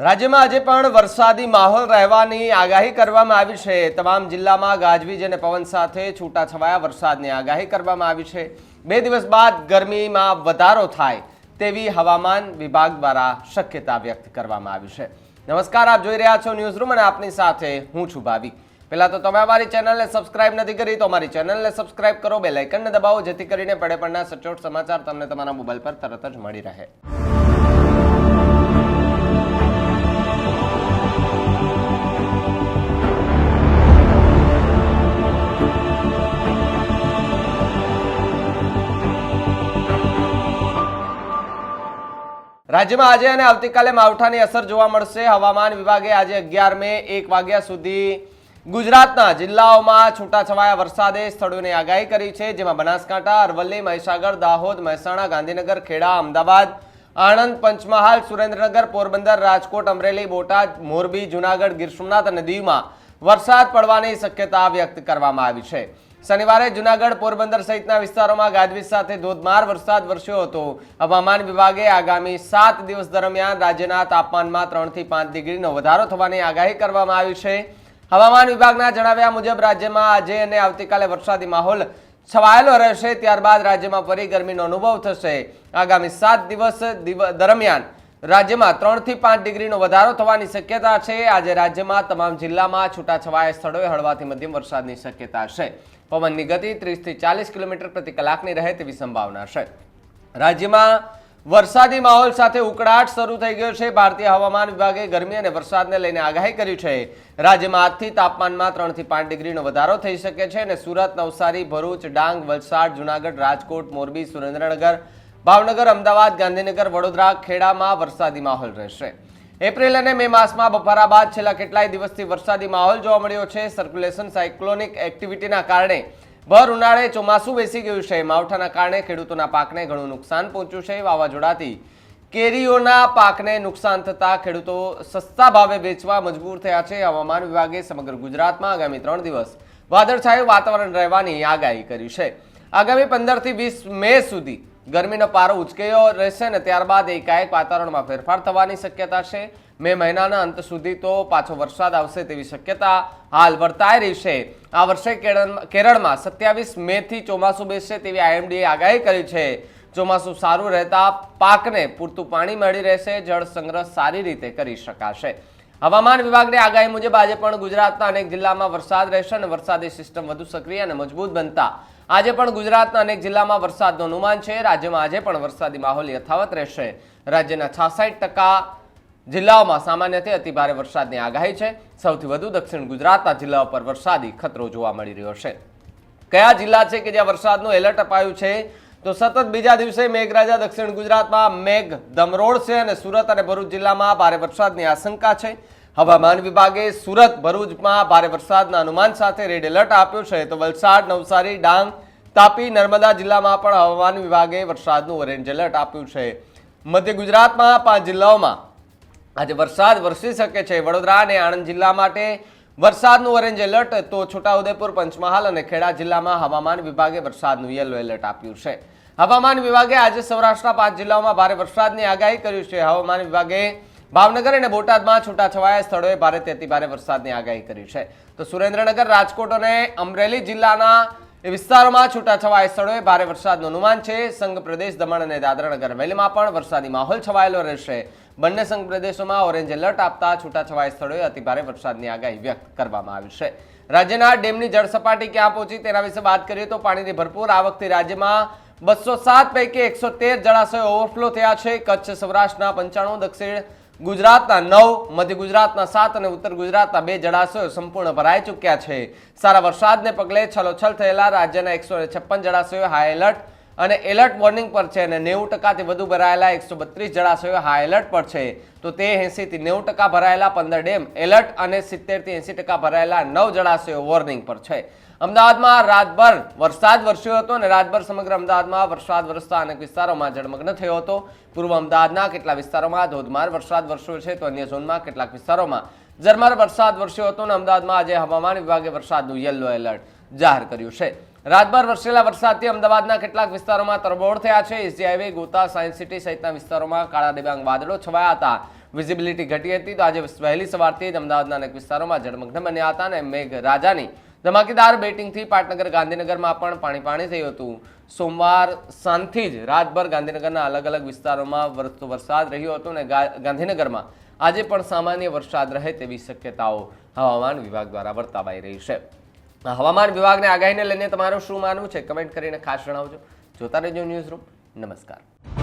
રાજ્યમાં આજે પણ વરસાદી માહોલ રહેવાની આગાહી કરવામાં આવી છે. તમામ જિલ્લામાં ગાજવીજ અને પવન સાથે છૂટાછવાયા વરસાદની આગાહી કરવામાં આવી છે. બે દિવસ બાદ ગરમીમાં વધારો થાય તેવી હવામાન વિભાગ દ્વારા શક્યતા વ્યક્ત કરવામાં આવી છે. નમસ્કાર, આપ જોઈ રહ્યા છો ન્યૂઝ રૂમ અને આપની સાથે હું છું ભાવિક. પહેલાં તો તમે અમારી ચેનલને સબસ્ક્રાઇબ નથી કરી તો અમારી ચેનલને સબસ્ક્રાઇબ કરો બે લાઇકનને દબાવો જેથી કરીને પડે પડના સચોટ સમાચાર તમને તમારા મોબાઈલ પર તરત જ મળી રહે. રાજ્યમાં આજે અને આવતીકાલે માવઠાની અસર જોવા મળશે. હવામાન વિભાગે આજે અગિયાર મે એક વાગ્યા સુધી ગુજરાતના જિલ્લાઓમાં છૂટાછવાયા વરસાદે સ્થળોની આગાહી કરી છે, જેમાં બનાસકાંઠા, અરવલ્લી, મહીસાગર, દાહોદ, મહેસાણા, ગાંધીનગર, ખેડા, અમદાવાદ, આણંદ, પંચમહાલ, સુરેન્દ્રનગર, પોરબંદર, રાજકોટ, અમરેલી, બોટાદ, મોરબી, જુનાગઢ, ગીર સોમનાથ અને દીવમાં વરસાદ પડવાની શક્યતા વ્યક્ત કરવામાં આવી છે. શનિવારે જુનાગઢ, પોરબંદર સહિતના વિસ્તારોમાં ગાજવીજ સાથે ધોધમાર વરસાદ વરસ્યો હતો. હવામાન વિભાગે આગામી સાત દિવસ દરમિયાન રાજ્યના તાપમાનમાં ત્રણથી પાંચ ડિગ્રીનો વધારો થવાની આગાહી કરવામાં આવી છે. હવામાન વિભાગના જણાવ્યા મુજબ રાજ્યમાં આજે અને આવતીકાલે વરસાદી માહોલ છવાયેલો રહેશે. ત્યારબાદ રાજ્યમાં ફરી ગરમીનો અનુભવ થશે. આગામી સાત દિવસ દિવ- દરમિયાન રાજ્યમાં ત્રણથી પાંચ ડિગ્રીનો વધારો થવાની શક્યતા છે. આજે રાજ્યમાં તમામ જિલ્લામાં છૂટાછવાયા સ્થળોએ હળવાથી મધ્યમ વરસાદની શક્યતા છે. પવનની ગતિ ત્રીસથી ચાલીસ કિલોમીટર પ્રતિ કલાકની રહે તેવી સંભાવના છે. રાજ્યમાં વરસાદી માહોલ સાથે ઉકળાટ શરૂ થઈ ગયો છે. ભારતીય હવામાન વિભાગે ગરમી અને વરસાદને લઈને આગાહી કરી છે. રાજ્યમાં આજથી તાપમાનમાં ત્રણથી પાંચ ડિગ્રીનો વધારો થઈ શકે છે અને સુરત, નવસારી, ભરૂચ, ડાંગ, વલસાડ, જુનાગઢ, રાજકોટ, મોરબી, સુરેન્દ્રનગર ભાવનગર, અમદાવાદ, ગાંધીનગર, વડોદરા, ખેડામાં વરસાદી માહોલ રહેશે. એપ્રિલ અને મે માસમાં બફારા બાદ છેલ્લા કેટલાય દિવસથી વરસાદી માહોલ જોવા મળ્યો છે. સર્ક્યુલેશન સાયક્લોનિક એક્ટિવિટીના કારણે ભર ઉનાળે ચોમાસું બેસી ગયું છે. માવઠાના કારણે ખેડૂતોના પાકને ઘણું નુકસાન પહોંચ્યું છે. વાવાઝોડાથી કેરીઓના પાકને નુકસાન થતા ખેડૂતો સસ્તા ભાવે વેચવા મજબૂર થયા છે. હવામાન વિભાગે સમગ્ર ગુજરાતમાં આગામી ત્રણ દિવસ વાદળછાયું વાતાવરણ રહેવાની આગાહી કરી છે. આગામી પંદરથી વીસ મે સુધી ગરમીનો પારો ઉચકેયો રહેશે ને ત્યારબાદ એકાએક વાતાવરણમાં ફેરફાર થવાની શક્યતા છે. મે મહિનાના અંત સુધી તો પાછો વરસાદ આવશે તેવી શક્યતા હાલ વર્તાઈ રહી છે. આ વર્ષે કેરળ- કેરળમાં સત્યાવીસ મે થી ચોમાસું બેસશે તેવી આઈએમડીએ આગાહી કરી છે. ચોમાસું સારું રહેતા પાકને પૂરતું પાણી મળી રહેશે, જળ સંગ્રહ સારી રીતે કરી શકાશે. હવામાન વિભાગની આગાહી મુજબ આજે પણ ગુજરાતના અનેક જિલ્લામાં વરસાદ રહેશે અને વરસાદી સિસ્ટમ વધુ સક્રિય અને મજબૂત બનતા આજે પણ ગુજરાતના અનેક જિલ્લામાં વરસાદનું અનુમાન છે. રાજ્યમાં આજે પણ વરસાદી માહોલ યથાવત રહેશે. રાજ્યના છાસઠ ટકા જિલ્લાઓમાં સામાન્યથી અતિભારે વરસાદની આગાહી છે. સૌથી વધુ દક્ષિણ ગુજરાતના જિલ્લાઓ પર વરસાદી ખતરો જોવા મળી રહ્યો છે. કયા જિલ્લા છે કે જ્યાં વરસાદનું એલર્ટ અપાયું છે? તો સતત બીજા દિવસે મેઘરાજા દક્ષિણ ગુજરાતમાં મેઘ દમરોડ છે અને સુરત અને ભરૂચ જિલ્લામાં ભારે વરસાદની આશંકા છે. હવામાન વિભાગે સુરત, ભરૂચમાં ભારે વરસાદના અનુમાન સાથે રેડ એલર્ટ આપ્યું છે. તો વલસાડ, નવસારી, ડાંગ, તાપી, નર્મદા જિલ્લામાં પણ હવામાન વિભાગે વરસાદનું ઓરેન્જ એલર્ટ આપ્યું છે. મધ્ય ગુજરાતમાં પાંચ જિલ્લાઓમાં આજે વરસાદ વરસી શકે છે. વડોદરા અને આણંદ જિલ્લા માટે વરસાદનું ઓરેન્જ એલર્ટ, તો છોટાઉદેપુર, પંચમહાલ અને ખેડા જિલ્લામાં હવામાન વિભાગે વરસાદનું યલો એલર્ટ આપ્યું છે. હવામાન વિભાગે આજે સૌરાષ્ટ્રના પાંચ જિલ્લાઓમાં ભારે વરસાદની આગાહી કરી છે. હવામાન વિભાગે ભાવનગર અને બોટાદમાં છૂટાછવાયા સ્થળોએ ભારેથી અતિભારે વરસાદની આગાહી કરી છે. તો સુરેન્દ્રનગર, રાજકોટ અને અમરેલી જિલ્લાના વિસ્તારોમાં છૂટાછવાયા સ્થળોએ ભારે વરસાદનું અનુમાન છે. સંઘ પ્રદેશ, દમણ અને દાદરાનગર હવેલીમાં પણ વરસાદી માહોલ છવાયેલો રહેશે. બંને સંઘ પ્રદેશોમાં ઓરેન્જ એલર્ટ આપતા છૂટાછવાયા સ્થળોએ અતિભારે વરસાદની આગાહી વ્યક્ત કરવામાં આવી છે. રાજ્યના ડેમની જળસપાટી ક્યાં પહોંચી તેના વિશે વાત કરીએ તો પાણીની ભરપૂર આવકથી રાજ્યમાં બસો સાત પૈકી એકસો તેર જળાશયો ઓવરફ્લો થયા છે. કચ્છ, સૌરાષ્ટ્રના પંચાણું, દક્ષિણ ગુજરાતના નવ, મધ્ય ગુજરાતના સાત અને ઉત્તર ગુજરાતના બે જળાશયો સંપૂર્ણ ભરાઈ ચૂક્યા છે. સારા વરસાદને પગલે છલોછલ થયેલા રાજ્યના એકસો છપ્પન જળાશયો હાઈ એલર્ટ અને એલર્ટ વોર્નિંગ પર છે અને નેવું ટકાથી વધુ ભરાયેલા એકસો બત્રીસ જળાશયો હાઈ એલર્ટ પર છે. તો તે એંસીથી નેવું ટકા ભરાયેલા પંદર ડેમ એલર્ટ અને સિત્તેરથી એંસી ટકા ભરાયેલા નવ જળાશયો વોર્નિંગ પર છે. અમદાવાદમાં રાતભર વરસાદ વરસ્યો હતો અને રાતભર સમગ્ર અમદાવાદમાં વરસાદ વરસતા અનેક વિસ્તારોમાં જળમગ્ન થયો હતો. પૂર્વ અમદાવાદના કેટલા વિસ્તારોમાં ધોધમાર વરસાદ વરસ્યો છે તો અન્ય ઝોનમાં કેટલાક વિસ્તારોમાં ઝરમર વરસાદ વરસ્યો હતો અને અમદાવાદમાં આજે હવામાન વિભાગે વરસાદનું યલો એલર્ટ જાહેર કર્યું છે. રાતભર વરસેલા વરસાદથી અમદાવાદના કેટલાક વિસ્તારોમાં તરબોળ થયા છે. SG highway Gota science city સહિતના વિસ્તારોમાં કાળા ડિબાંગ વાદળો છવાયા હતા. વિઝિબિલિટી ઘટી હતી તો આજે વહેલી સવારથી જ અમદાવાદના અનેક વિસ્તારોમાં જળમગ્ન બન્યા હતા અને મેઘ રાજાની ધમાકેદાર બેટિંગથી પાટનગર, ગાંધીનગરમાં પણ પાણી પાણી થયું હતું. સોમવાર સાંજથી જ રાતભર ગાંધીનગરના અલગ અલગ વિસ્તારોમાં વરસતો વરસાદ રહ્યો હતો અને ગાંધીનગરમાં આજે પણ સામાન્ય વરસાદ રહે તેવી શક્યતાઓ હવામાન વિભાગ દ્વારા વર્તાવાઈ રહી છે. હવામાન વિભાગની આગાહીને લઈને તમારું શું માનવું છે? કમેન્ટ કરીને ખાસ જણાવજો. જોતા રહેજો ન્યૂઝ રૂમ. નમસ્કાર.